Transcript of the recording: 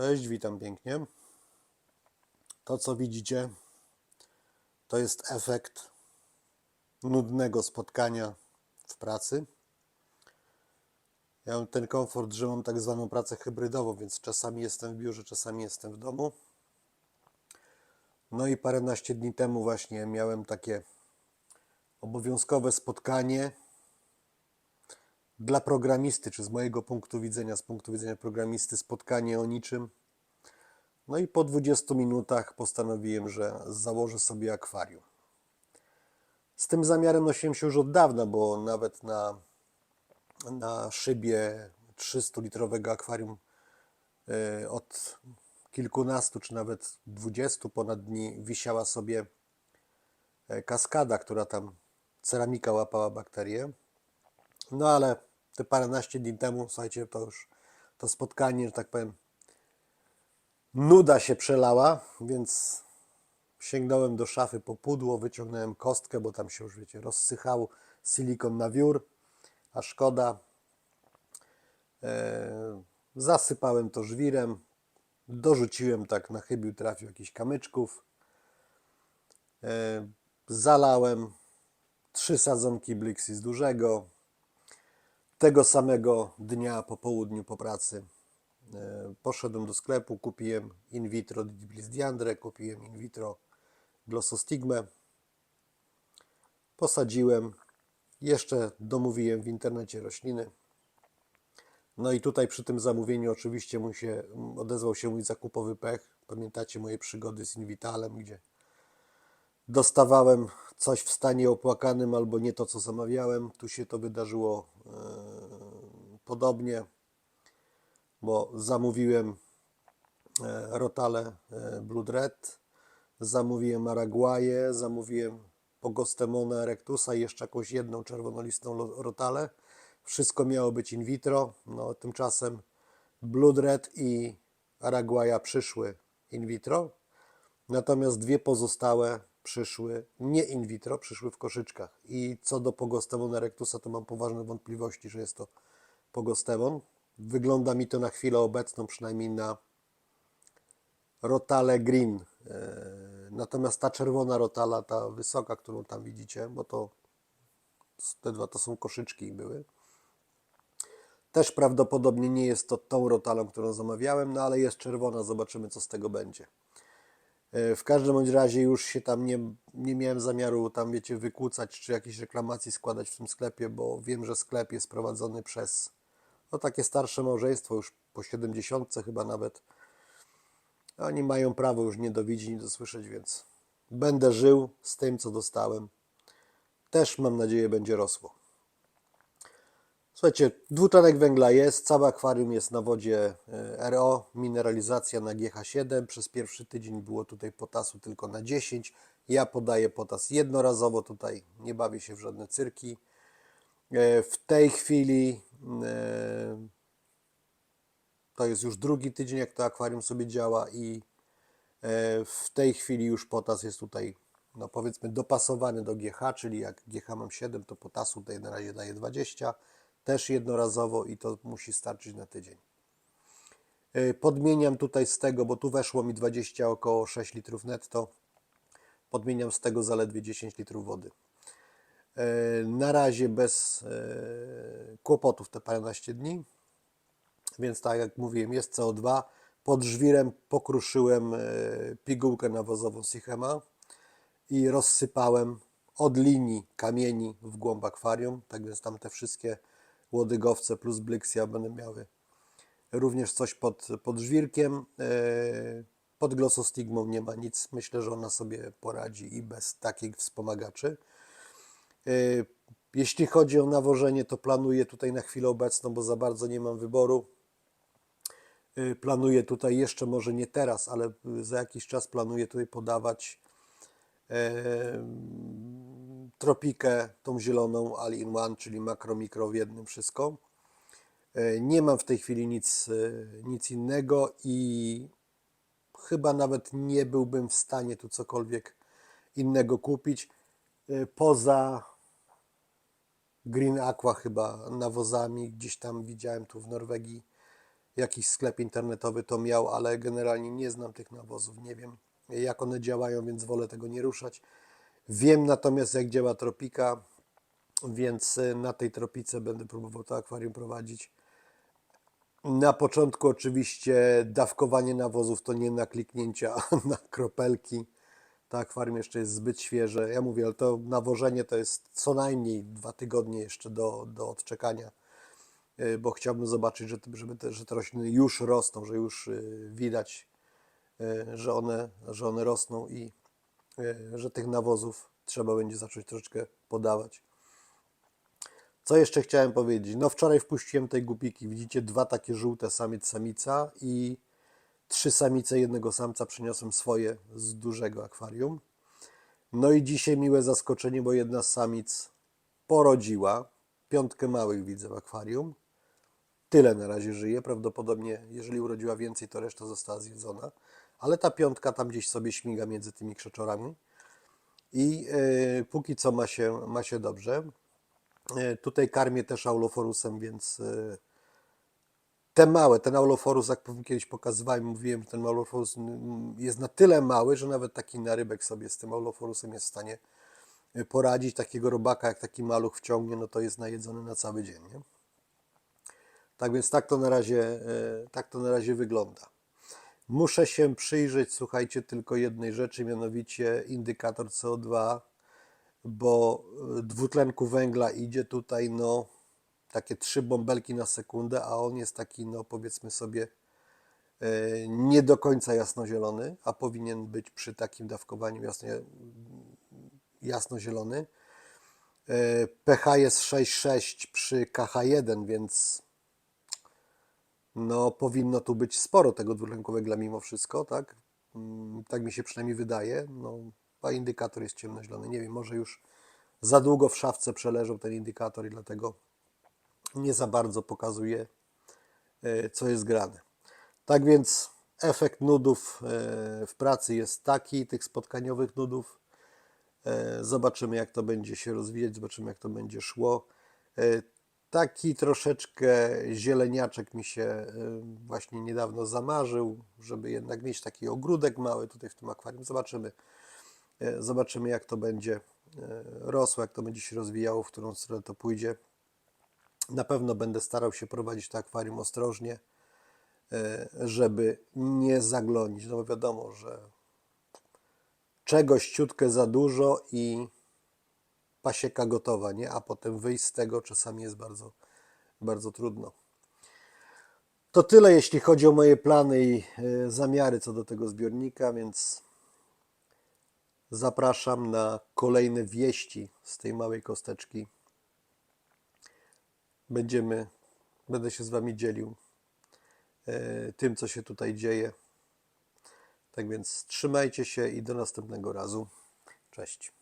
Cześć, witam pięknie. To, co widzicie, to jest efekt nudnego spotkania w pracy. Ja mam ten komfort, że mam tak zwaną pracę hybrydową, więc czasami jestem w biurze, czasami jestem w domu. No i paręnaście dni temu właśnie miałem takie obowiązkowe spotkanie dla programisty, czy z mojego punktu widzenia, z punktu widzenia programisty, spotkanie o niczym. No i po 20 minutach postanowiłem, że założę sobie akwarium. Z tym zamiarem nosiłem się już od dawna, bo nawet na, na szybie 300-litrowego akwarium e, od kilkunastu, czy nawet 20 ponad dni wisiała sobie e, kaskada, która tam ceramika łapała bakterie. No ale te paręnaście dni temu, słuchajcie, to już to spotkanie, że tak powiem, nuda się przelała, więc sięgnąłem do szafy po pudło, wyciągnąłem kostkę, bo tam się już, wiecie, rozsychał silikon na wiór, a szkoda. E, zasypałem to żwirem, dorzuciłem tak na chybił trafił jakichś kamyczków, e, zalałem trzy sadzonki Blixis dużego, tego samego dnia po południu po pracy e, poszedłem do sklepu, kupiłem in vitro Diblis diandre, kupiłem in vitro glossostigmę, posadziłem, jeszcze domówiłem w internecie rośliny. No i tutaj przy tym zamówieniu oczywiście mu się, odezwał się mój zakupowy pech. Pamiętacie moje przygody z Invitalem, gdzie dostawałem coś w stanie opłakanym albo nie to, co zamawiałem. Tu się to wydarzyło e, podobnie, bo zamówiłem e, rotale e, Blood Red, zamówiłem Araguaję, zamówiłem Pogostemona erectusa i jeszcze jakąś jedną czerwonolistną rotalę. Wszystko miało być in vitro, no tymczasem Blood Red i Araguaja przyszły in vitro, Natomiast dwie pozostałe przyszły nie in vitro, przyszły w koszyczkach. I co do Pogostemon erectusa, to mam poważne wątpliwości, że jest to Pogostemon. Wygląda mi to na chwilę obecną, przynajmniej na Rotale Green. E, Natomiast ta czerwona rotala, ta wysoka, którą tam widzicie, bo to te dwa to są koszyczki były. Też prawdopodobnie nie jest to tą rotalą, którą zamawiałem, no ale jest czerwona, zobaczymy co z tego będzie. E, W każdym bądź razie już się tam nie, nie miałem zamiaru tam, wiecie, wykłócać czy jakichś reklamacji składać w tym sklepie, bo wiem, że sklep jest prowadzony przez no, takie starsze małżeństwo, już po 70 chyba nawet. Oni mają prawo już nie dowidzieć, nie dosłyszeć, więc będę żył z tym, co dostałem. Też mam nadzieję będzie rosło. Słuchajcie, dwutlenek węgla jest, całe akwarium jest na wodzie e, RO, mineralizacja na GH7. Przez pierwszy tydzień było tutaj potasu tylko na 10. Ja podaję potas jednorazowo, tutaj nie bawię się w żadne cyrki. E, W tej chwili to jest już drugi tydzień, jak to akwarium sobie działa i e, w tej chwili już potas jest tutaj, no powiedzmy, dopasowany do GH, czyli jak GH mam 7, to potasu tutaj na razie daje 20, też jednorazowo i to musi starczyć na tydzień. E, Podmieniam tutaj z tego, bo tu weszło mi 20 około 6 litrów netto. Podmieniam z tego zaledwie 10 litrów wody. E, Na razie bez e, kłopotów te paręnaście dni. Więc tak jak mówiłem, jest CO2. Pod żwirem pokruszyłem e, pigułkę nawozową Sichema i rozsypałem od linii kamieni w głąb akwarium. Tak więc tam te wszystkie łodygowce plus blixia będą miały również coś pod, pod żwirkiem. Pod glosostigmą nie ma nic. Myślę, że ona sobie poradzi i bez takich wspomagaczy. E, Jeśli chodzi o nawożenie, to planuję tutaj na chwilę obecną, bo za bardzo nie mam wyboru. Y, Planuję tutaj jeszcze, może nie teraz, ale y, za jakiś czas planuję tutaj podawać tropikę, tą zieloną All in One, czyli makro, mikro w jednym wszystko. Nie mam w tej chwili nic, nic innego i chyba nawet nie byłbym w stanie tu cokolwiek innego kupić poza Green Aqua chyba nawozami. Gdzieś tam widziałem tu w Norwegii jakiś sklep internetowy to miał, ale generalnie nie znam tych nawozów, nie wiem jak one działają, więc wolę tego nie ruszać. Wiem natomiast jak działa tropika, więc y, na tej tropice będę próbował to akwarium prowadzić. Na początku oczywiście dawkowanie nawozów to nie na kliknięcia, na kropelki. To akwarium jeszcze jest zbyt świeże. Ja mówię, ale to nawożenie to jest co najmniej dwa tygodnie jeszcze do, do odczekania, y, bo chciałbym zobaczyć, że, żeby te, że te rośliny już rosną, że już y, widać, y, że one, że one rosną i że tych nawozów trzeba będzie zacząć troszeczkę podawać. Co jeszcze chciałem powiedzieć? No wczoraj wpuściłem tej gupiki. Widzicie dwa takie żółte samiec samica i trzy samice jednego samca przyniosłem swoje z dużego akwarium. No i dzisiaj miłe zaskoczenie, bo jedna z samic porodziła. Piątkę małych widzę w akwarium. Tyle na razie żyje. Prawdopodobnie, jeżeli urodziła więcej, to reszta została zjedzona. Ale ta piątka tam gdzieś sobie śmiga między tymi krzeczorami. I yy, póki co ma się, ma się dobrze. Yy, tutaj karmię też auloforusem, więc yy, te małe, ten auloforus, jak kiedyś pokazywałem, mówiłem, że ten auloforus mm, jest na tyle mały, że nawet taki narybek sobie z tym auloforusem jest w stanie y, poradzić. Takiego robaka, jak taki maluch wciągnie, no to jest najedzony na cały dzień. Nie? Tak więc tak to na razie, y, tak to na razie wygląda. Muszę się przyjrzeć, słuchajcie, tylko jednej rzeczy, mianowicie indykator CO2, bo y, dwutlenku węgla idzie tutaj, no, takie trzy bąbelki na sekundę, a on jest taki, no, powiedzmy sobie, y, nie do końca jasnozielony, a powinien być przy takim dawkowaniu jasno, jasnozielony. Y, pH jest 6,6 przy KH1, więc no powinno tu być sporo tego dwutlenku węgla mimo wszystko, tak? Mm, Tak mi się przynajmniej wydaje. No, a indykator jest ciemnozielony. Nie wiem, może już za długo w szafce przeleżał ten indykator i dlatego nie za bardzo pokazuje, e, co jest grane. Tak więc efekt nudów e, w pracy jest taki, tych spotkaniowych nudów. E, Zobaczymy, jak to będzie się rozwijać, zobaczymy, jak to będzie szło. Taki troszeczkę zieleniaczek mi się właśnie niedawno zamarzył, żeby jednak mieć taki ogródek mały tutaj w tym akwarium. Zobaczymy, zobaczymy jak to będzie rosło, jak to będzie się rozwijało, w którą stronę to pójdzie. Na pewno będę starał się prowadzić to akwarium ostrożnie, e, żeby nie zaglonić. No bo wiadomo, że czegoś ciutkę za dużo i pasieka gotowa, nie? A potem wyjść z tego czasami jest bardzo, bardzo trudno. To tyle, jeśli chodzi o moje plany i e, zamiary co do tego zbiornika, więc zapraszam na kolejne wieści z tej małej kosteczki. Będziemy, będę się z Wami dzielił e, tym, co się tutaj dzieje. Tak więc trzymajcie się i do następnego razu. Cześć.